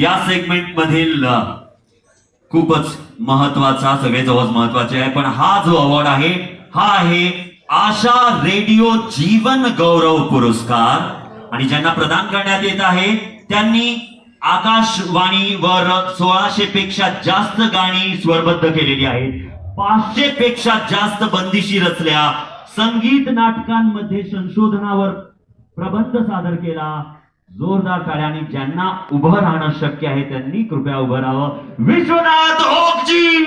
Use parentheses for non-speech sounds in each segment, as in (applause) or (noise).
या सेगमेंट मधील खूपच महत्त्वाचा सगळे जवळ महत्त्वाचे आहे. पण हा जो अवॉर्ड आहे हा आहे आशा रेडिओ जीवन गौरव पुरस्कार. आणि ज्यांना प्रदान करण्यात येत आहे त्यांनी आकाशवाणीवर सोळाशे पेक्षा जास्त गाणी स्वरबद्ध केलेली आहेत. पाचशे पेक्षा जास्त बंदिशी रचल्या संगीत नाटकांमध्ये संशोधनावर प्रबंध सादर केला. जोरदार टाळ्यांनी ज्यांना उभं राहणं शक्य आहे त्यांनी कृपया उभं राहावं. विश्वनाथ ओकजी!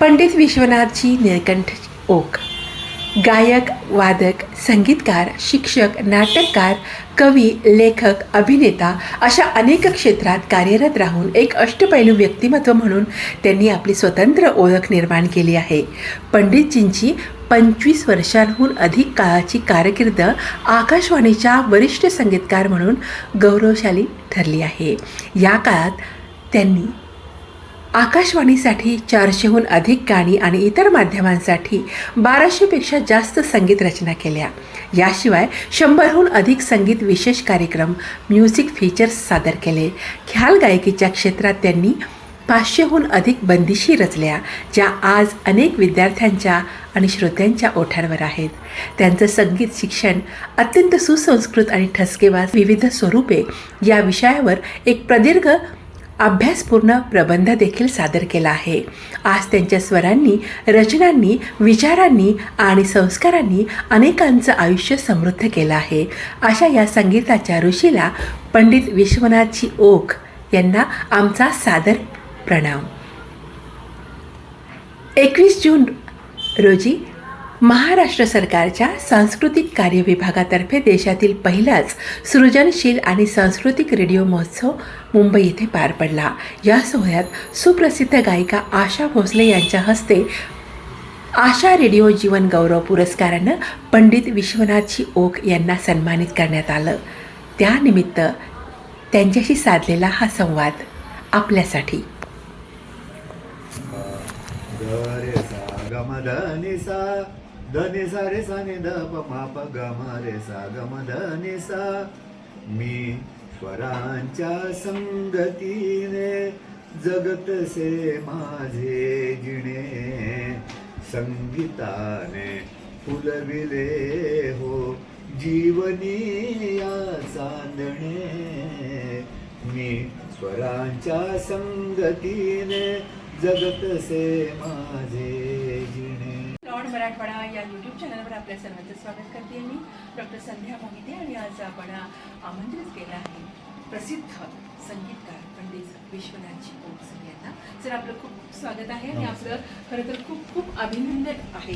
पंडित विश्वनाथजी निळकंठ ओक. गायक वादक संगीतकार शिक्षक नाटककार कवी लेखक अभिनेता अशा अनेक क्षेत्रात कार्यरत राहून एक अष्टपैलू व्यक्तिमत्व म्हणून त्यांनी आपली स्वतंत्र ओळख निर्माण केली आहे. पंडितजींची पंचवीस वर्षांहून अधिक काळाची कारकीर्द आकाशवाणीच्या वरिष्ठ संगीतकार म्हणून गौरवशाली ठरली आहे. या काळात त्यांनी आकाशवाणीसाठी चारशेहून अधिक गाणी आणि इतर माध्यमांसाठी बाराशेपेक्षा जास्त संगीत रचना केल्या. याशिवाय शंभरहून अधिक संगीत विशेष कार्यक्रम म्युझिक फीचर्स सादर केले. ख्याल गायकीच्या क्षेत्रात त्यांनी पाचशेहून अधिक बंदिशी रचल्या ज्या आज अनेक विद्यार्थ्यांच्या आणि श्रोत्यांच्या ओठांवर आहेत. त्यांचं संगीत शिक्षण अत्यंत सुसंस्कृत आणि ठसकेबाज विविध स्वरूपे या विषयावर एक प्रदीर्घ अभ्यासपूर्ण प्रबंध देखील सादर केला आहे. आज त्यांच्या स्वरांनी रचनांनी विचारांनी आणि संस्कारांनी अनेकांचं आयुष्य समृद्ध केलं आहे. अशा या संगीताच्या ऋषीला पंडित विश्वनाथजी ओक यांना आमचा सादर प्रणाम. एकवीस जून रोजी महाराष्ट्र सरकारच्या सांस्कृतिक कार्य विभागातर्फे देशातील पहिलाच सृजनशील आणि सांस्कृतिक रेडिओ महोत्सव मुंबई येथे पार पडला. या सोहळ्यात सुप्रसिद्ध गायिका आशा भोसले यांच्या हस्ते आशा रेडिओ जीवन गौरव पुरस्कारानं पंडित विश्वनाथजी ओक यांना सन्मानित करण्यात आलं. त्यानिमित्त त्यांच्याशी साधलेला हा संवाद आपल्यासाठी. ग रे ग म परांच्या स्वरांच्या संगतीने जगतसे माझे जिणे संगीताने फुलविले हो जीवनी या चांदणे. मी स्वरांच्या संगतीने जगतसे माझे जिणे. लॉर्ड मराठवाडा या यूट्यूब चॅनलवर आपल्या सर्वांचं स्वागत करते मी डॉक्टर संध्या मोहिते आणि आज आपण आमंत्रित केलं आहे. प्रसिद्ध संगीतकार पंडित विश्वनाथजी ओक यांना. सर आपलं खूप स्वागत आहे आणि आपलं खरं तर खूप खूप अभिनंदन आहे.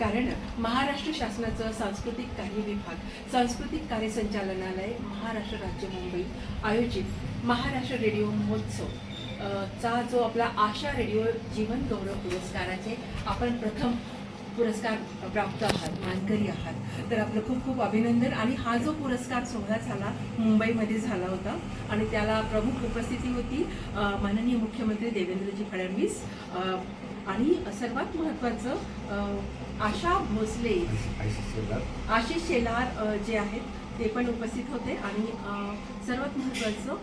कारण महाराष्ट्र शासनाचं सांस्कृतिक कार्य विभाग सांस्कृतिक कार्य संचालनालय महाराष्ट्र राज्य मुंबई आयोजित महाराष्ट्र रेडिओ महोत्सव चा जो आपला आशा रेडिओ जीवन गौरव पुरस्काराचे आपण प्रथम पुरस्कार प्राप्त आहात मानकरी आहात. तर आपलं खूप खूप अभिनंदन. आणि हा जो पुरस्कार सोहळा झाला मुंबईमध्ये झाला होता आणि त्याला प्रमुख उपस्थिती होती माननीय मुख्यमंत्री देवेंद्रजी फडणवीस. आणि सर्वात महत्त्वाचं आशा भोसले आशिष शेलार. जे आहेत ते पण उपस्थित होते. आणि सर्वात महत्त्वाचं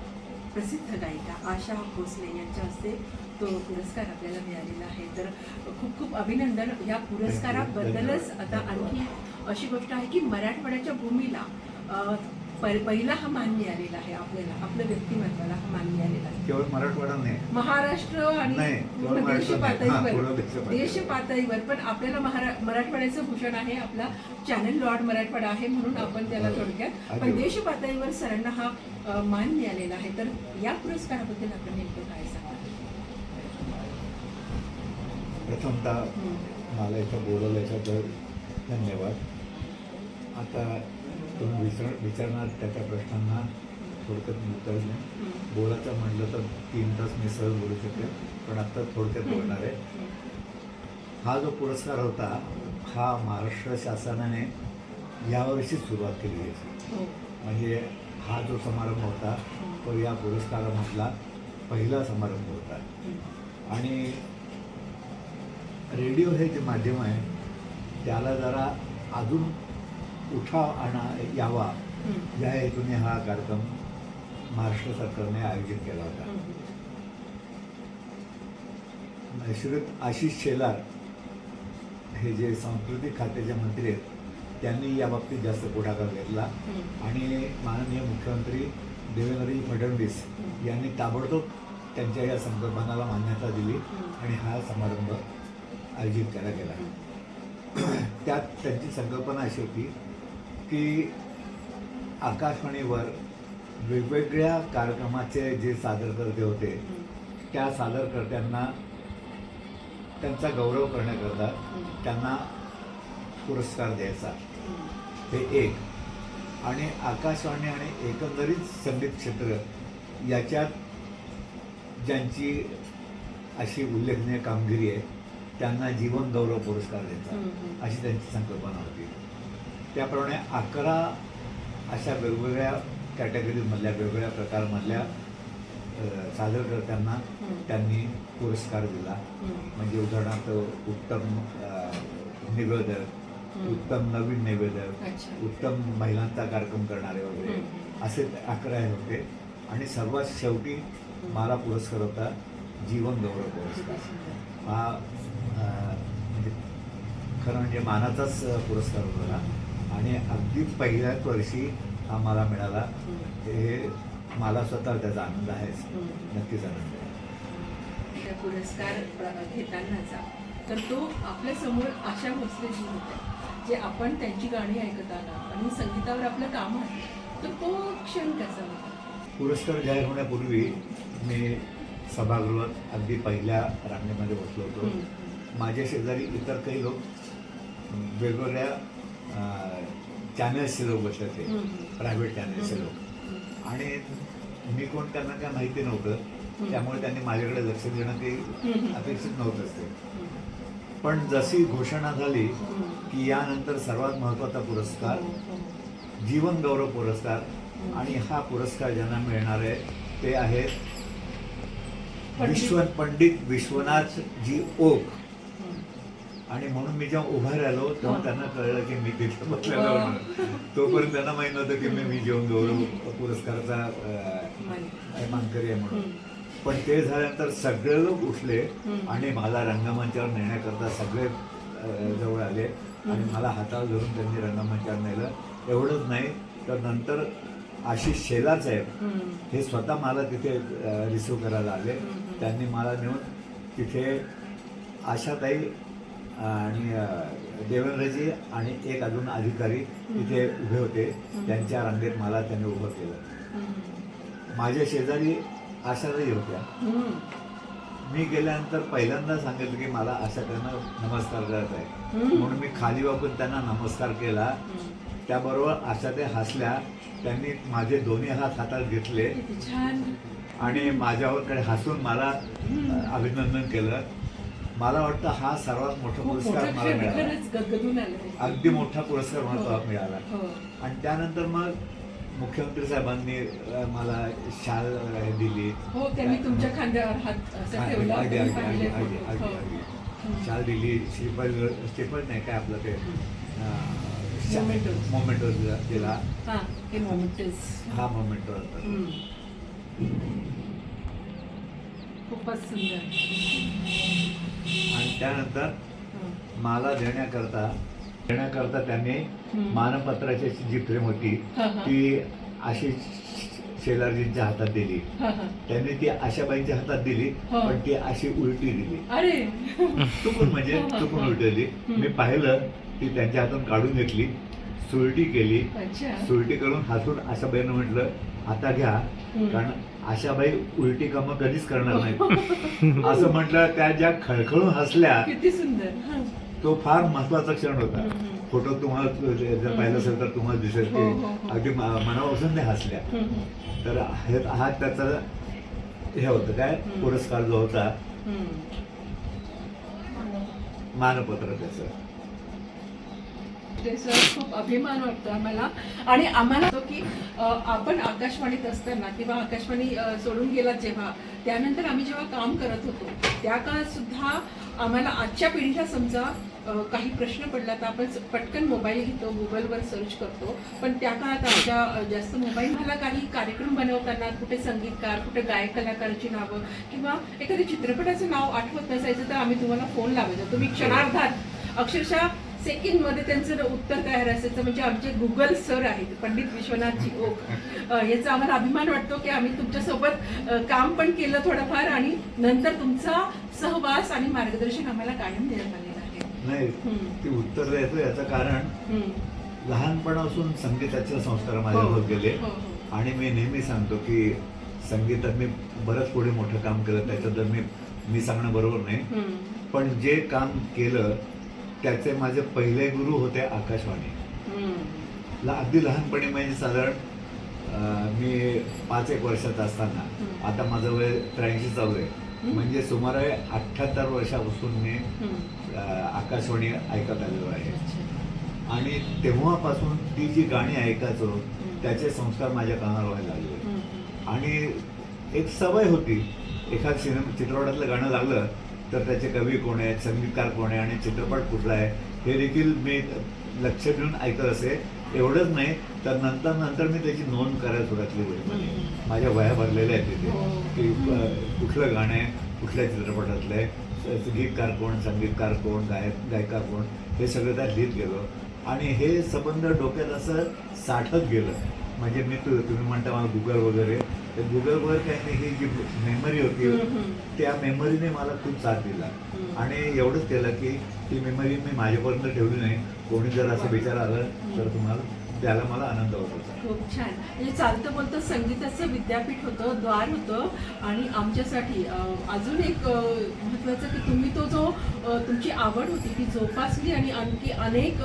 प्रसिद्ध गायिका आशा भोसले यांच्या हस्ते तो पुरस्कार आपल्याला मिळालेला आहे. तर खूप खूप अभिनंदन ह्या पुरस्काराबद्दलच. आता आणखी अशी गोष्ट आहे की मराठवाड्याच्या भूमीला पहिला हा मान मिळालेला आहे आपल्याला आपल्या व्यक्तिमत्वाला हा मान मिळालेला आहे. केवळ मराठवाडा नाही. महाराष्ट्र आणि देश. हा, पातळीवर देश पातळीवर. पण आपल्याला मराठवाड्याचं भूषण आहे. आपला चॅनल लॉर्ड मराठवाडा आहे म्हणून आपण त्याला बरोबर. थोडक्यात पण. देश पातळीवर सरांना हा मान मिळालेला आहे. तर या पुरस्काराबद्दल आपण नेमकं काय सांगा प्रथमतः मला इथं बोलवलं याच्याबद्दल धन्यवाद. आता तुम्ही विचार विचारणार त्याच्या प्रश्नांना थोडक्यात मी उत्तर देईन बोलायचं म्हटलं तर तीन तास मी सहज बोलू शकेल पण आत्ता थोडक्यात बोलणार आहे. हा जो पुरस्कार होता हा महाराष्ट्र शासनाने यावर्षीच सुरुवात केली आहे. हो. म्हणजे हा जो समारंभ होता तो या पुरस्कारामधला पहिला समारंभ होता. आणि रेडिओ हे जे माध्यम आहे त्याला जरा अजून उठाव आणा यावा. या हेतूने हा कार्यक्रम महाराष्ट्र सरकारने आयोजित केला होता. श्रीयुत आशिष शेलार हे जे सांस्कृतिक खात्याचे मंत्री आहेत त्यांनी या बाबतीत जास्त पुढाकार घेतला. आणि माननीय मुख्यमंत्री देवेंद्रजी फडणवीस. यांनी ताबडतोब त्यांच्या या संकल्पनाला मान्यता दिली. आणि हा समारंभ आयोजित केला गेला. त्यात त्यांची संकल्पना अशी होती की आकाशवाणीवर वेगवेगळ्या कार्यक्रमाचे जे सादरकर्ते होते त्या सादरकर्त्यांना त्यांचा गौरव करण्याकरता त्यांना पुरस्कार द्यायचा. हे एक. आणि आकाशवाणी आणि एकंदरीत संगीत क्षेत्र याच्यात ज्यांची अशी उल्लेखनीय कामगिरी आहे त्यांना जीवन गौरव पुरस्कार द्यायचा हम्म. अशी त्यांची संकल्पना होती त्याप्रमाणे अकरा अशा वेगवेगळ्या कॅटेगरीमधल्या वेगवेगळ्या प्रकारमधल्या सादरकर्त्यांना. त्यांनी पुरस्कार दिला. म्हणजे उदाहरणार्थ उत्तम निवेदक. उत्तम नवीन निवेदक. उत्तम महिलांचा कार्यक्रम करणारे वगैरे. असे अकरा हे होते आणि सर्वात शेवटी मला पुरस्कार होता जीवन गौरव पुरस्कार. हा खरं म्हणजे मानाचाच पुरस्कार होता. आणि अगदी पहिल्याच वर्षी हा मला मिळाला. हे मला स्वतः त्याचा आनंद आहे हम्म. नक्कीच आनंद आहे पुरस्कार प्र- घेतानाचा तर तो आपल्यासमोर आशा भोसलेजी होत्या जे आपण त्यांची गाणी ऐकत आला आणि संगीतावर आपलं काम आहे तर तो क्षण कसा होता पुरस्कार जाहीर होण्यापूर्वी मी सभागृहात अगदी पहिल्या रांगेमध्ये बसलो होतो. माझ्या शेजारी इतर काही लोक वेगवेगळ्या चॅनल्सचे लोक बसले. प्रायव्हेट चॅनल्सचे लोक. आणि मी कोण त्यांना काय माहिती नव्हतं त्यामुळे त्यांनी माझ्याकडे लक्ष देणं हम्म. अपेक्षित नव्हतंच ते. पण जशी घोषणा झाली. की यानंतर सर्वात महत्त्वाचा पुरस्कार. जीवन गौरव पुरस्कार आणि हा पुरस्कार ज्यांना मिळणार आहे ते आहेत विश्व पंडित विश्वनाथ जी ओक. आणि म्हणून मी जेव्हा उभा राहिलो तेव्हा हा. त्यांना कळलं की मी तिथे बसलेलो. म्हणून. तोपर्यंत त्यांना माहीत नव्हतं की मी मी जीवन गौरव पुरस्काराचा. मानकरी आहे म्हणून. पण ते झाल्यानंतर सगळे लोक उठले. आणि मला रंगमंचावर नेण्याकरता सगळे जवळ आले आणि. मला हातावर धरून त्यांनी रंगमंचावर नेलं एवढंच नाही तर नंतर आशिष साहेब हम्म. हे स्वतः मला तिथे रिसिव्ह करायला आले. त्यांनी मला नेऊन तिथे आशाताई आणि देवेंद्रजी आणि एक अजून अधिकारी तिथे उभे होते. त्यांच्या रांगेत मला त्यांनी उभं केलं. माझ्या शेजारी आशाताई होत्या. मी गेल्यानंतर पहिल्यांदा सांगितलं की मला आशा त्यांना नमस्कार करत आहे. म्हणून मी खाली वाकून त्यांना नमस्कार केला. त्याबरोबर आशा ते हसल्या. त्यांनी माझे दोन्ही हात हातात घेतले. आणि माझ्यावरकडे हसून मला अभिनंदन केलं. मला वाटतं हा सर्वात मोठा पुरस्कार मला क्षण मिळाला. अगदी मोठा पुरस्कार मला तो मिळाला. हो. आणि त्यानंतर मग मुख्यमंत्री साहेबांनी मला शाल दिली. हो हो. शाल दिली श्रीफळ श्रीफळ नाही काय आपलं ते. मोमेंटो. दिला. हा हे हा मोमेंटो होता. खूपच सुंदर आणि त्यानंतर हं. मला देण्याकरता देण्याकरता त्यांनी. मानपत्राची जी फ्रेम होती. ती अशी शेलारजींच्या हातात दिली. त्यांनी ती आशाबाईंच्या हातात दिली हा. पण ती अशी उलटी दिली अरे चुकून म्हणजे चुकून उलटी दिली मी पाहिलं ती त्यांच्या हातून काढून घेतली सुलटी केली सुलटी करून हसून आशाबाईनं म्हटलं आता घ्या. कारण आशाबाई उलटी कामं कधीच करणार नाही (laughs) असं म्हटलं त्या ज्या खळखळून हसल्या किती सुंदर हं. तो फार महत्त्वाचा क्षण होता. फोटो तुम्हाला जर पाहिलं असेल तर तुम्हाला दिसेल हो, हो, की हो. अगदी मनापासून ते हसल्या हं, हं. तर हे- हा त्याचा हे होतं काय. पुरस्कार जो होता हं. मानपत्र त्याचं त्याचा खूप अभिमान वाटतो आम्हाला. आणि आम्हाला तो की आपण आकाशवाणीत असताना किंवा आकाशवाणी सोडून गेला जेव्हा त्यानंतर आम्ही जेव्हा काम करत होतो त्या काळात सुद्धा आम्हाला आजच्या पिढीला समजा काही प्रश्न पडला तर आपण पटकन मोबाईल घेतो गुगलवर सर्च करतो. पण त्या काळात आमच्या जास्त मोबाईल मला काही कार्यक्रम बनवताना कुठे संगीतकार कुठे गायक कलाकाराची नावं किंवा एखाद्या चित्रपटाचं नाव आठवत नसायचं तर आम्ही तुम्हाला फोन लावायचो. तुम्ही क्षणार्धात अक्षरशः सेकंडमध्ये त्यांचं उत्तर तयार असायचं म्हणजे आमचे गुगल सर आहेत पंडित विश्वनाथजी ओक याचा आम्हाला अभिमान वाटतो की आम्ही तुमच्यासोबत काम पण केलं थोडंफार आणि नंतर तुमचा सहवास आणि मार्गदर्शन आम्हाला कायम देण्यात आलेलं आहे नाही. ती उत्तर द्यायचं याचं कारण. लहानपणापासून संगीताचे संस्कार हो, माझ्यावर होत गेले हो, हो. आणि मी नेहमी सांगतो की संगीतात मी बरंच पुढे मोठं काम केलं त्याच्यात मी मी सांगणं बरोबर नाही. पण जे काम केलं त्याचे माझे पहिले गुरु होते आकाशवाणी. ला अगदी लहानपणी म्हणजे साधारण मी पाच एक वर्षाचा असताना. आता माझं वय त्र्याऐंशी चालू आहे. म्हणजे सुमारे अठ्ठ्याहत्तर वर्षापासून मी आकाशवाणी ऐकत आलेलो आहे. आणि तेव्हापासून ती जी गाणी ऐकायचो त्याचे संस्कार माझ्या कानावर व्हायला लागले. आणि एक सवय होती एखाद सिनेमा चित्रपटातलं गाणं लागलं तर त्याचे कवी कोण आहेत संगीतकार कोण आहे आणि चित्रपट कुठला आहे हे देखील मी लक्ष देऊन ऐकत असे एवढंच नाही तर नंतर नंतर मी त्याची नोंद करायला सुरुवात केली हम्म. माझ्या वया भरलेल्या आहेत तिथे हो. की कुठलं गाणं आहे कुठल्या चित्रपटातलं आहे गीतकार कोण संगीतकार कोण गायक गायिका कोण हे सगळं त्यात लिहित गेलो आणि हे संबंध डोक्यात असं साठत गेलं म्हणजे मी तु तुम्ही म्हणता मला गुगल वगैरे. तर गुगलवर काही नाही ही जी मेमरी होती. त्या मेमरीने मला खूप साथ दिला. आणि एवढंच केलं की ती मेमरी मी माझ्यापर्यंत ठेवली नाही. कोणी जर असं विचार आलं तर तुम्हाला त्याला मला आनंद होत होता. खूप छान. म्हणजे चालतं बोलतं संगीताचं विद्यापीठ होतं द्वार होतं आणि आमच्यासाठी अजून एक महत्त्वाचं की तुम्ही तो जो तुमची आवड होती ती जोपासली आणि आणखी अनेक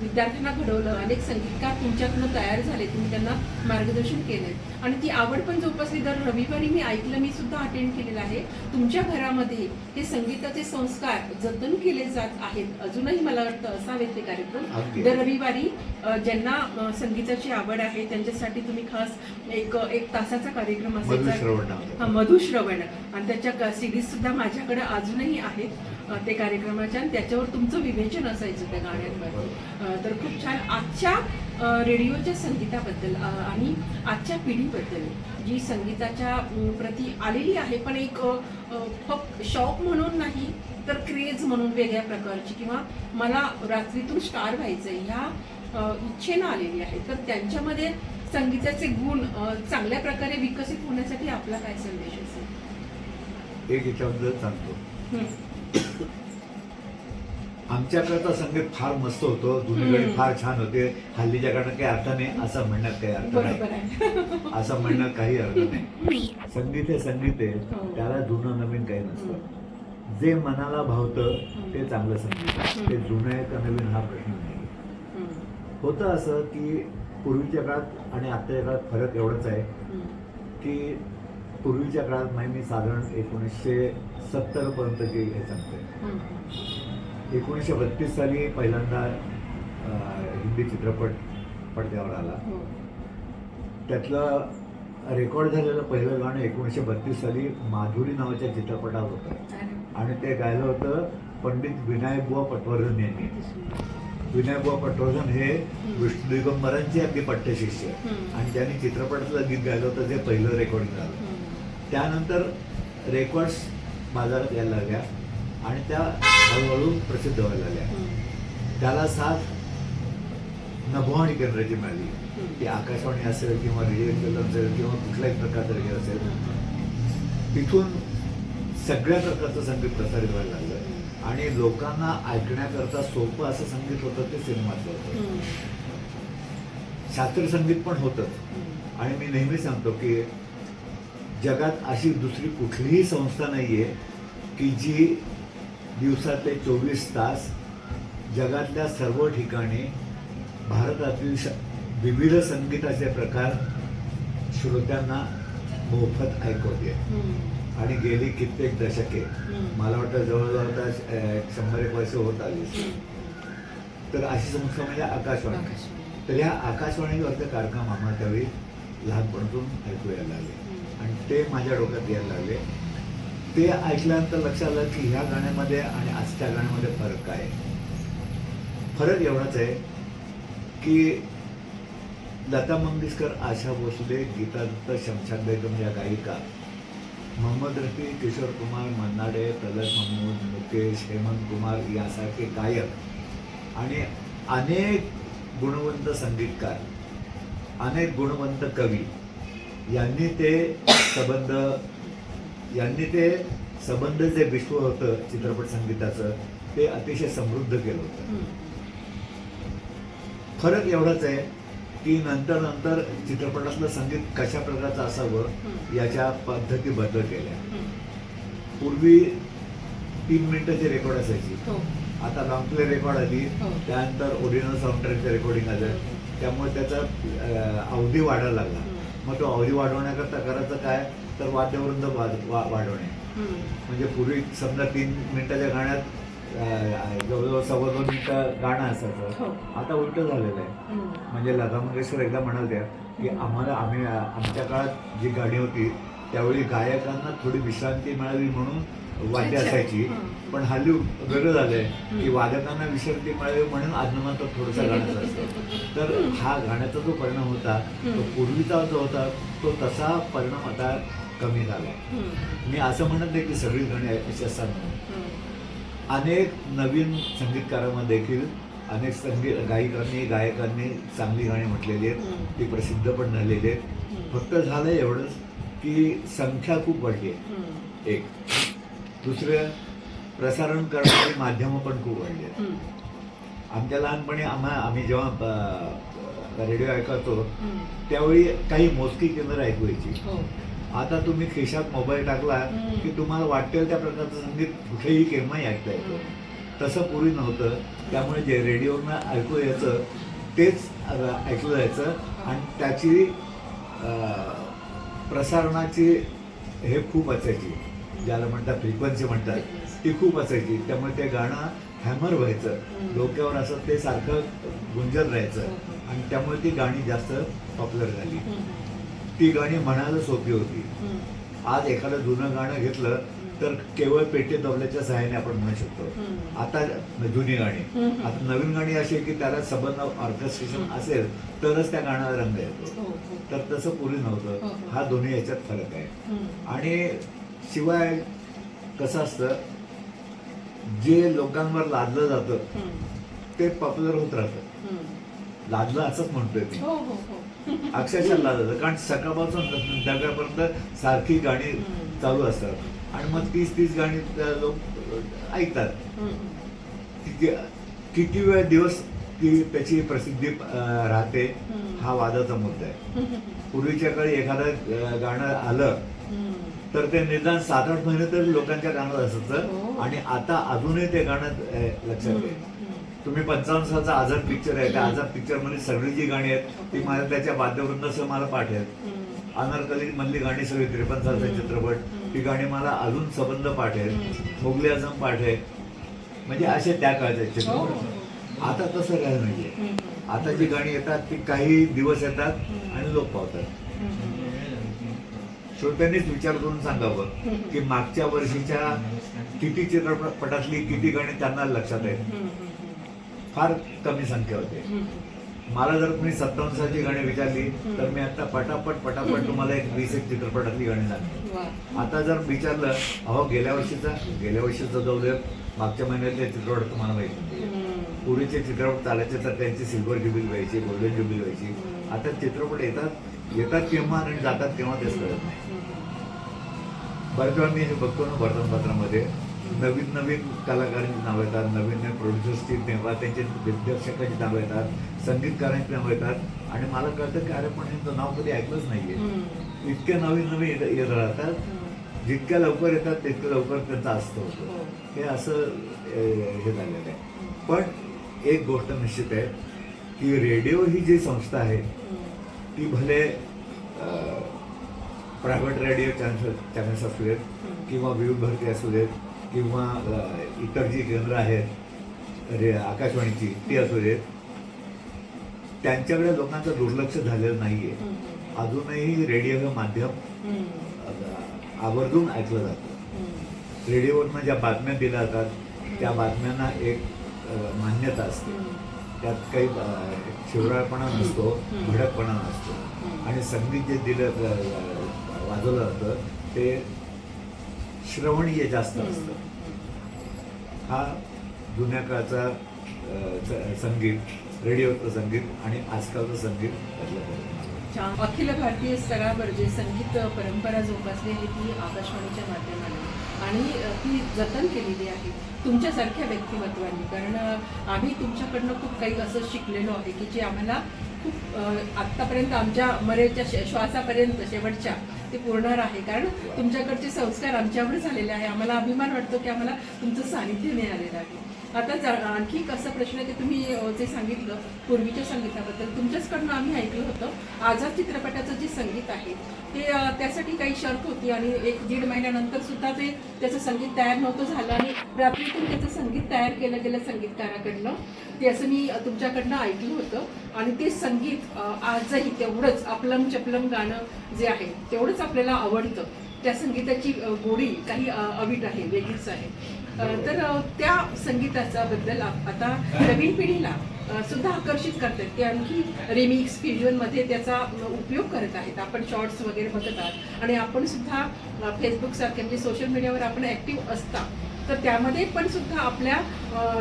विद्यार्थ्यांना घडवलं अनेक संगीतकार तुमच्याकडनं तयार झाले तुम्ही त्यांना मार्गदर्शन केले. आणि ती आवड पण जोपासली. दर रविवारी मी ऐकलं मी सुद्धा अटेंड केलेलं आहे. तुमच्या घरामध्ये हे संगीताचे संस्कार जतन केले जात आहेत अजूनही मला वाटतं असावेत ते कार्यक्रम. दर रविवारी ज्यांना अ, संगीताची आवड आहे त्यांच्यासाठी तुम्ही खास एक एक तासाचा कार्यक्रम नावाचा. हा मधुश्रवण आणि त्याच्या सिरीज सुद्धा माझ्याकडे अजूनही आहेत ते कार्यक्रमाच्या. आणि त्याच्यावर तुमचं विवेचन असायचं त्या गाण्यांवर. तर खूप छान. आजच्या रेडिओच्या संगीताबद्दल आणि आजच्या पिढीबद्दल जी संगीताच्या प्रती आलेली आहे पण एक फक्त शौक म्हणून नाही तर क्रेज म्हणून वेगळ्या प्रकारची किंवा मला रात्रीतून स्टार व्हायचंय ह्या इच्छेनं आलेली आहे. तर त्यांच्यामध्ये संगीताचे गुण चांगल्या प्रकारे विकसित होण्यासाठी आपला काय संदेश असेल? एक याच्याबद्दल सांगतो. आमच्याकडचं संगीत फार मस्त होतं. जुनी गाणी हम्म. फार छान होते. हल्लीच्या गाणं काही अर्थ नाही असं म्हणण्यात काही अर्थ नाही. असं म्हणण्यात काही अर्थ नाही. संगीत हे संगीत आहे. हो. त्याला जुनं नवीन काही नसतं. जे मनाला भावतं ते चांगलं संगीत. ते जुनं आहे का नवीन हा प्रश्न नाही. होतं असं की पूर्वीच्या काळात आणि आत्ताच्या काळात फरक एवढाच आहे. की पूर्वीच्या काळात म्हणजे मी साधारण एकोणीसशे सत्तर पर्यंत जे हे सांगतोय हं. एकोणीसशे बत्तीस साली पहिल्यांदा हिंदी चित्रपट पडद्यावर आला हो. त्यातलं रेकॉर्ड झालेलं पहिलं गाणं एकोणीसशे बत्तीस साली माधुरी नावाच्या चित्रपटात होतं आणि ते गायलं होतं पंडित विनायकबुवा पटवर्धन यांनी विनायकबुवा पटवर्धन हे विष्णू दिगंबरांचे अगदी पट्टशिष्य. आणि त्यांनी चित्रपटातलं गीत गायलं होतं जे पहिलं रेकॉर्डिंग झालं. त्यानंतर रेकॉर्ड्स बाजारात यायला लागल्या आणि त्या हळूहळू प्रसिद्ध व्हायला लागल्या. त्याला साथ नभवाणी केंद्राची मिळाली. ती आकाशवाणी असेल किंवा रेडिओ केंद्र असेल किंवा कुठल्याही प्रकारचं रेडिओ असेल. तिथून सगळ्या प्रकारचं संगीत प्रसारित व्हायला लागलं. आणि लोकांना ऐकण्याकरता सोपं असं संगीत होतं ते सिनेमातलं होतं. शास्त्रीय संगीत पण होतंच हं. आणि मी नेहमी सांगतो की जगात अशी दुसरी कुठलीही संस्था नाही आहे की जी दिवसातले चोवीस तास जगातल्या सर्व ठिकाणी भारतातील विविध संगीताचे प्रकार श्रोत्यांना मोफत ऐकवते. आणि गेली कित्येक दशके. मला वाटतं जवळजवळ आता शंभर एक वर्ष होत आली. तर अशी संस्था म्हणजे आकाशवाणी. तर ह्या आकाशवाणीवरचे कार्यक्रम आम्हाला त्यावेळी लहानपणातून ऐकू यायला लागले. आणि ते माझ्या डोक्यात यायला लागले ते ऐकल्यानंतर लक्षात आलं की ह्या गाण्यामध्ये आणि आजच्या गाण्यामध्ये फरक काय आहे फरक एवढाच आहे की लता मंगेशकर आशा भोसले गीता दत्त शमशाद बेगम या गायिका मोहम्मद रफी किशोर कुमार मन्नाडे तलत महमूद मुकेश हेमंत कुमार यासारखे गायक आणि अनेक गुणवंत संगीतकार अनेक गुणवंत कवी यांनी ते संबंध यांनी ते संबंध जे विश्व होतं चित्रपट संगीताचं ते अतिशय समृद्ध केलं होतं. फरक एवढाच आहे. की नंतर नंतर चित्रपटातलं संगीत कशा प्रकारचं असावं याच्या पद्धती बदल केल्या. पूर्वी तीन मिनिटाची रेकॉर्ड असायची. हो. आता लॉंग प्ले रेकॉर्ड आली हो. त्यानंतर ओरिजिनल साऊंड ट्रॅकचं रेकॉर्डिंग आलं त्यामुळे त्याचा अवधी वाढायला लागला. मग तो अवधी वाढवण्याकरता करायचं काय? तर वाद्यवृंद वाढवणे. म्हणजे पूर्वी समजा तीन मिनिटाच्या गाण्यात जवळजवळ सव्वा दोन मिनिटं गाणं हो. असायचं आता उलट झालेलं आहे. म्हणजे लता मंगेशकर एकदा म्हणाल्या की आम्हाला आम्ही आमच्या काळात जी गाणी होती त्यावेळी गायकांना थोडी विश्रांती मिळावी म्हणून वाद्य. असायची. हं. पण हल्ली वेगळं झालंय की हं. वादकांना विश्रांती मिळावी म्हणून आदनमात्र थोडंसं गाण्याचं असतं. तर हा गाण्याचा जो परिणाम होता तो हं. पूर्वीचा जो होता तो तसा परिणाम आता कमी झाला. मी असं म्हणत नाही की सगळी गाणी अशी असतात म्हणून. अनेक नवीन संगीतकारांमध्ये देखील अनेक संगीत गायिकांनी गायकांनी चांगली गाणी म्हटलेली आहेत. ती प्रसिद्ध पण झालेली आहेत. फक्त झालं एवढंच की संख्या खूप वाढली आहे. एक. दुसरं प्रसारण करणारी माध्यमं पण खूप वाढली आहेत. आमच्या लहानपणी आम्हा आम्ही जेव्हा रेडिओ ऐकायचो त्यावेळी काही मोजकी केंद्र ऐकवायची. हो. आता तुम्ही खिशात मोबाईल टाकला. की तुम्हाला वाटेल त्या प्रकारचं संगीत कुठेही केव्हाही ऐकता येतं. तसं पूर्वी नव्हतं. त्यामुळे जे रेडिओनं ऐकू यायचं तेच ऐकलं जायचं. आणि त्याची प्रसारणाची हे खूप असायची. ज्याला म्हणतात फ्रिक्वेन्सी म्हणतात ती खूप असायची. त्यामुळे ते गाणं हॅमर व्हायचं. डोक्यावर असं ते सारखं गुंजत राहायचं. आणि त्यामुळे ती गाणी जास्त पॉप्युलर झाली. ती गाणी म्हणायला सोपी होती. आज एखादं जुनं गाणं घेतलं तर केवळ पेटे दबल्याच्या सहाय्याने आपण म्हणू शकतो. आता जुनी गाणी. आता नवीन गाणी अशी की त्याला संबंध ऑर्केस्ट्रेशन. असेल तरच त्या गाण्याला रंग येतो. हो तर तसं पूर्वी हो, नव्हतं. हो. हा. दोन्ही याच्यात फरक आहे. आणि शिवाय कसं असतं जे लोकांवर लादलं जातं ते पॉप्युलर होत राहतं. लादलं असंच म्हणतोय मी. हो हो हो. अक्षरशः लादलं कारण सकाळपासून संध्याकाळपर्यंत सारखी गाणी. चालू असतात आणि मग तीस तीस गाणी लोक ऐकतात किती वेळ दिवस ती त्याची प्रसिद्धी राहते. हा वादाचा मुद्दा आहे पूर्वीच्या काळी एखादं गाणं आलं तर ते निदान सात आठ महिने तरी लोकांच्या कानात हो. असायचं आणि आता अजूनही ते गाणं लक्षात आहे तुम्ही पंचावन्न सालचा आझाद पिक्चर आहे. त्या आझाद पिक्चरमध्ये सगळी जी गाणी आहेत ती मला त्याच्या वाद्यवृंदासह मला पाठ आहेत अनारकली मधली गाणी सगळी त्रेपन्न सालचा. चित्रपट ती गाणी मला अजून संबंध पाठ आहेत. मोगली आझम पाठ आहे म्हणजे असे त्या काळचे हो, चित्रपट. आता तसं काही नाहीये. आता जी गाणी येतात ती काही दिवस येतात आणि लोक पावतात. श्रोत्यांनीच विचार करून सांगावं की मागच्या वर्षीच्या किती चित्रपटातली किती गाणी त्यांना लक्षात आहेत? फार कमी संख्या होते. मला जर तुम्ही सत्तावन्न सालची गाणी विचारली तर मी आता पटापट पटापट तुम्हाला एक वीस एक चित्रपटातली गाणी सांगतो. आता जर विचारलं अहो गेल्या वर्षीचा गेल्या वर्षीचा जाऊ दे मागच्या महिन्यातले चित्रपट तुम्हाला माहिती. पूर्वीचे चित्रपट चालायचे तर त्यांची सिल्वर ज्युबिली व्हायची गोल्डन ज्युबिली व्हायची. आता चित्रपट येतात येतात केव्हा आणि जातात केव्हा तेच कळत नाही. बऱ्याच वेळा मी हे बघतो ना वर्तमानपत्रामध्ये नवीन नवीन कलाकारांची नावं येतात नवीन नवीन प्रोड्युसर्सची तेव्हा त्यांचे दिग्दर्शकांची नावं येतात संगीतकारांची नावं येतात. आणि मला कळतं की अरे पण यांचं नाव कधी ऐकलंच नाहीये. इतके नवीन नवीन येत येत राहतात. जितक्या लवकर येतात तितकं लवकर त्यांचं असतं होतं. हे. असं अं, हे झालेलं आहे. पण एक गोष्ट निश्चित आहे की रेडिओ ही जी संस्था आहे ती भले प्रायव्हेट रेडिओ चॅनल चॅनल्स असू देत किंवा विविध भारती असू देत किंवा इतर जी केंद्र आहेत रे आकाशवाणीची ती असू देत त्यांच्याकडे लोकांचं दुर्लक्ष झालेलं नाही आहे अजूनही रेडिओ हे माध्यम आवर्जून ऐकलं जातं. रेडिओवरनं ज्या बातम्या दिल्या जातात त्या बातम्यांना एक मान्यता असते. त्यात काही शिवराळपणा नसतो. भडकपणा नसतो. आणि संगीत जे दिलं वाजवलं जातं ते श्रवणीय जास्त असतं. हा जुन्या काळचा संगीत रेडिओचं संगीत आणि आजकालचं संगीत. अखिल भारतीय स्तरावर जे संगीत परंपरा जोपासली आहे ती आकाशवाणीच्या माध्यमाने आणि ती जतन केलेली आहे. तुमच्यासारख्या व्यक्तिमत्वांनी. कारण आम्ही तुमच्याकडनं खूप काही असं शिकलेलो आहे की जे आम्हाला खूप आत्तापर्यंत आमच्या मरेच्या श्वासापर्यंत शेवटच्या ते पुरणार आहे. कारण तुमच्याकडचे संस्कार आमच्यावर झालेले आहे. आम्हाला अभिमान वाटतो की आम्हाला तुमचं सानिध्य मिळालेलं आहे. आता जा- आणखी कसं प्रश्न आहे की तुम्ही जे सांगितलं पूर्वीच्या संगीताबद्दल तुमच्याचकडनं आम्ही ऐकलं होतं. आझाद चित्रपटाचं जे संगीत आहे ते त्यासाठी काही शर्त होती आणि एक दीड महिन्यानंतर सुद्धा ते त्याचं संगीत तयार नव्हतं झालं आणि रात्रीतून त्याचं संगीत तयार केलं गेलं संगीतकाराकडनं. ते असं मी तुमच्याकडनं ऐकलं होतं. आणि ते संगीत आजही तेवढंच आपलम चपलम गाणं जे आहे तेवढंच आपल्याला आवडतं. त्या संगीताची गोडी काही अवीट आहे वेगळीच आहे. तर त्या संगीताचा बद्दल आता नवीन पिढीला सुद्धा आकर्षित करतात. ते आणखी रिमिक्स फ्युजनमध्ये त्याचा उपयोग करत आहेत. आपण शॉर्ट्स वगैरे बघत आहात आणि आपण सुद्धा फेसबुकसारखे म्हणजे सोशल मीडियावर आपण ॲक्टिव्ह असता तर त्यामध्ये पण सुद्धा आपल्या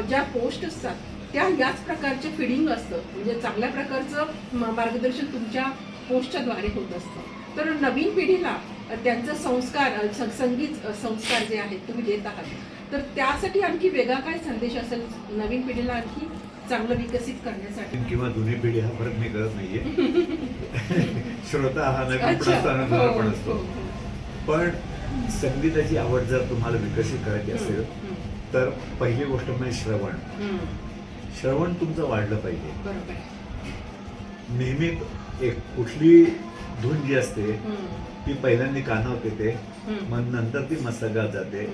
ज्या पोस्ट असतात त्या याच प्रकारचे फिडिंग असतं. म्हणजे चांगल्या प्रकारचं मार्गदर्शन तुमच्या पोस्टच्याद्वारे होत असतं. तर नवीन पिढीला त्यांचं संस्कार संगीत संस्कार जे आहेत तुम्ही देत आहात. तर त्यासाठी आणखी वेगळा काय संदेश असेल नवीन पिढीला आणखी? चांगलं विकसित करण्यासाठी. किंवा जुनी पिढी हा फरक मी करत नाहीये. (laughs) श्रोता हा नवीन पण. असतो हो, पण हो, असतो. हो. पण संगीताची आवड जर तुम्हाला विकसित करायची असेल तर पहिली गोष्ट म्हणजे श्रवण. श्रवण तुमचं वाढलं पाहिजे. नेहमी एक कुठली धून जी असते ती पहिल्यांदा कानावर येते. मग नंतर ती मस्तकात जाते.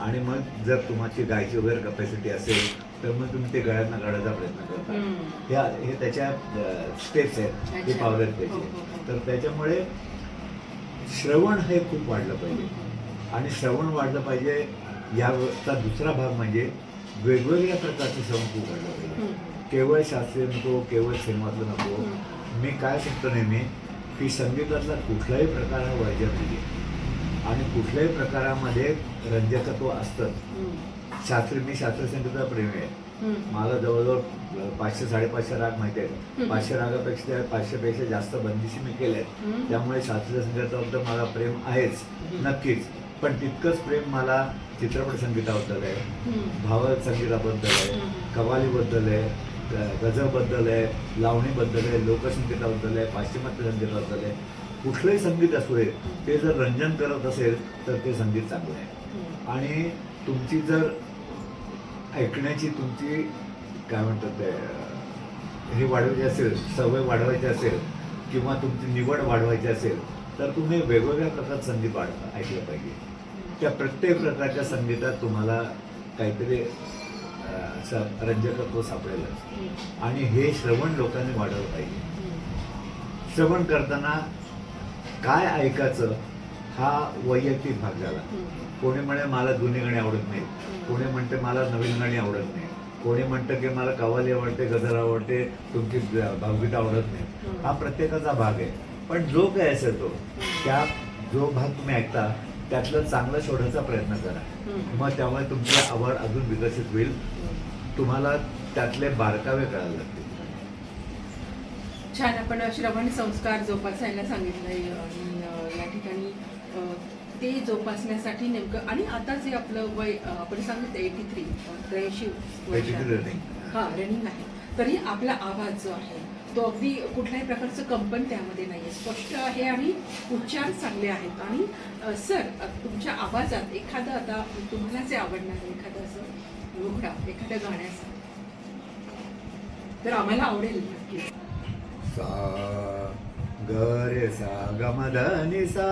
आणि मग जर तुमची गायची वगैरे कपॅसिटी असेल तर मग तुम्ही ते गळ्यांना काढायचा प्रयत्न करता. हे त्याच्या स्टेप्स आहेत. ते अच्छा. पावले हो, त्याचे. हो, हो. तर त्याच्यामुळे श्रवण हे खूप वाढलं पाहिजे. आणि श्रवण वाढलं पाहिजे याचा दुसरा भाग म्हणजे वेगवेगळ्या प्रकारचं श्रवण खूप वाढलं पाहिजे. केवळ शास्त्रीय नको केवळ सिनेमातलं नको. मी काय सांगतो नेहमी की संगीतातला कुठलाही प्रकार हा वर्जन नाही आणि कुठल्याही प्रकारामध्ये रंजकत्व असतं हम्म, शास्त्रीय मी शास्त्रीय संगीताचा प्रेमी आहे. मला जवळजवळ पाचशे साडेपाचशे राग माहिती आहेत. पाचशे रागापेक्षा पाचशेपेक्षा जास्त बंदिशी मी केल्यात हम्म. त्यामुळे शास्त्रीय संगीताबद्दल मला प्रेम आहेच. नक्कीच पण तितकंच प्रेम मला चित्रपट संगीताबद्दल आहे. भाव संगीताबद्दल आहे. कवालीबद्दल आहे गझलबद्दल आहे लावणीबद्दल आहे लोकसंगीताबद्दल आहे पाश्चिमात्य संगीताबद्दल आहे कुठलंही संगीत असू दे ते जर रंजन करत असेल तर ते संगीत चांगलं आहे. आणि तुमची जर ऐकण्याची तुमची काय म्हणतात ते हे वाढवायची असेल सवय वाढवायची असेल किंवा तुमची निवड वाढवायची असेल तर तुम्ही वेगवेगळ्या प्रकारचं संगीत वाढ ऐकलं पाहिजे त्या प्रत्येक प्रकारच्या संगीतात तुम्हाला काहीतरी रंजकत्व सापडेलच. आणि हे श्रवण लोकांनी वाढवलं पाहिजे. श्रवण करताना काय ऐकायचं हा वैयक्तिक भाग झाला. कोणी म्हणे मला जुनी गाणी आवडत नाही कोणी म्हणते मला नवीन गाणी आवडत नाही कोणी म्हणतं की मला कवाली आवडते गझल आवडते तुमची भावगीत आवडत नाही हा प्रत्येकाचा भाग आहे. पण जो काय असेल तो त्या जो भाग तुम्ही ऐकता त्यातलं चांगलं शोधायचा प्रयत्न करा. मग त्यामुळे तुमची आवड अजून विकसित होईल. तुम्हाला त्यातले बारकावे कळायला लागतील. छान आपण श्रवण संस्कार जोपासायला अ, या ठिकाणी ते जोपासण्यासाठी नेमकं आणि आता जे आपलं वय आपण सांगितलं एटी थ्री त्र्याऐंशी 83 running. हा रनिंग आहे. तरी आपला आवाज जो आहे तो अगदी कुठल्याही प्रकारचं कंपन त्यामध्ये नाही आहे स्पष्ट आहे आणि उच्चार चांगले आहेत. आणि सर तुमच्या आवाजात एखादं आता तुम्हाला जे आवडणार आहे एखादं असं लुगडा एखाद्या गाण्याचं तर आम्हाला आवडेल नक्की. सा ग रे सा ग म ध नि सा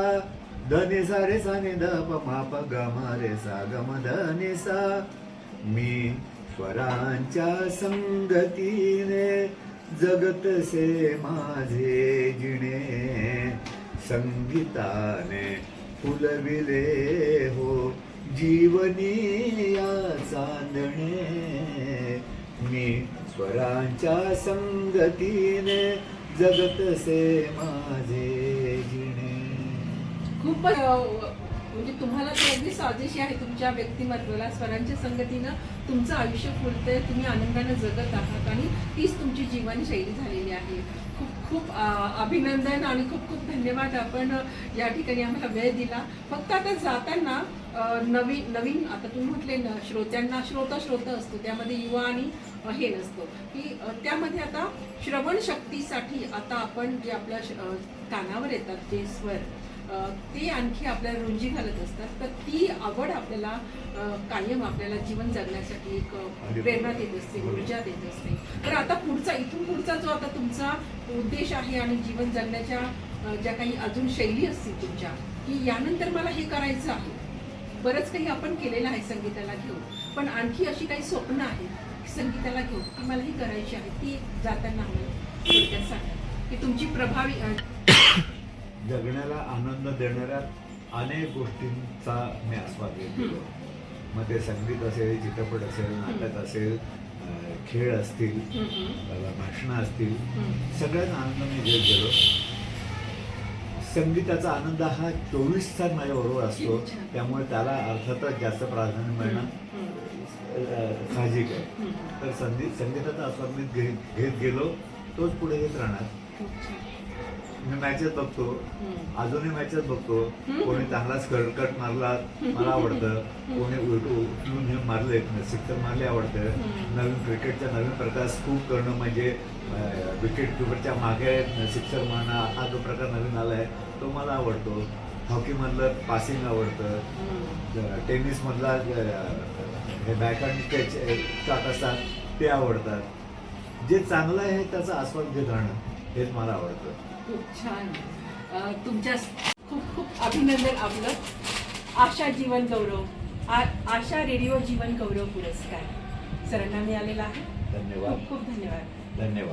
ध नि सा रे सा नि ध प म प ग म रे सा ग म ध नि सा। मी स्वरांच्या संगतीने जगतसे माझे जिणे संगीताने फुलविले हो जीवनी या चांदणे। मी स्वरांच्या संगतीने जगतसे माझे जिणे. खूप म्हणजे तुम्हाला ते अगदी साजेशी आहे तुमच्या व्यक्तिमत्वाला स्वरांच्या संगतीनं तुमचं आयुष्य फुलतंय तुम्ही आनंदानं जगत आहात आणि तीच तुमची जीवनशैली झालेली आहे. खूप खूप अभिनंदन आणि खूप खूप धन्यवाद आपण या ठिकाणी आम्हाला वेळ दिला. फक्त आता जाताना नवीन नवीन आता तुम्ही म्हटले ना श्रोत्यांना श्रोता श्रोत असतो. त्यामध्ये युवा आणि हे नसतो. की त्यामध्ये आता श्रवण शक्तीसाठी आता आपण जे आपल्या श- कानावर येतात जे स्वर ते आणखी आपल्याला रुंजी घालत असतात. तर ती आवड आपल्याला कायम आपल्याला जीवन जगण्यासाठी एक प्रेरणा देत असते ऊर्जा देत असते. तर आता पुढचा इथून पुढचा जो आता तुमचा उद्देश आहे आणि जीवन जगण्याच्या ज्या काही अजून शैली असतील तुमच्या की यानंतर मला हे करायचं आहे. बरंच काही आपण केलेलं आहे संगीताला घेऊन. पण आणखी अशी काही स्वप्न आहेत संगीताला घेऊन की मला ही करायची आहे ती जाताना आम्हाला सांगा. की तुमची प्रभावी जगण्याला आनंद देणाऱ्या अनेक गोष्टींचा मी आस्वाद घेतलेलो मग ते संगीत असेल चित्रपट असेल नाटक असेल खेळ असतील भाषणं असतील. सगळ्यात आनंद मी घेत गेलो. संगीताचा आनंद हा चोवीस तास माझ्याबरोबर असतो. त्यामुळे त्याला अर्थातच जास्त प्राधान्य मिळणं साहजिक आहे. तर संगीत संगीताचा आस्वाद मी घेत घेत गेलो तोच पुढे येत राहणार. मी मॅचेस बघतो. अजूनही मॅचेस बघतो. कोणी चांगला स्कर्ट मारला मला आवडतं कोणी उलट उचलून हे मारले सिक्सर मारले आवडतं. नवीन क्रिकेटचा नवीन प्रकार स्कूप करणं म्हणजे विकेट किपरच्या मागे सिक्सर मारणं हा जो प्रकार नवीन आला आहे तो मला आवडतो. हॉकीमधलं पासिंग आवडतं. टेनिसमधला हे बॅकहँड शॉट असतात ते आवडतात. जे चांगलं आहे त्याचा आस्वाद घेत राहणं हेच मला आवडतं. खूप छान. तुमच्या खूप खूप अभिनंदन आपलं. आशा जीवन गौरव आशा रेडिओ जीवन गौरव पुरस्कार. सरांना मिळालेला आहे. धन्यवाद. खूप खूप धन्यवाद. धन्यवाद.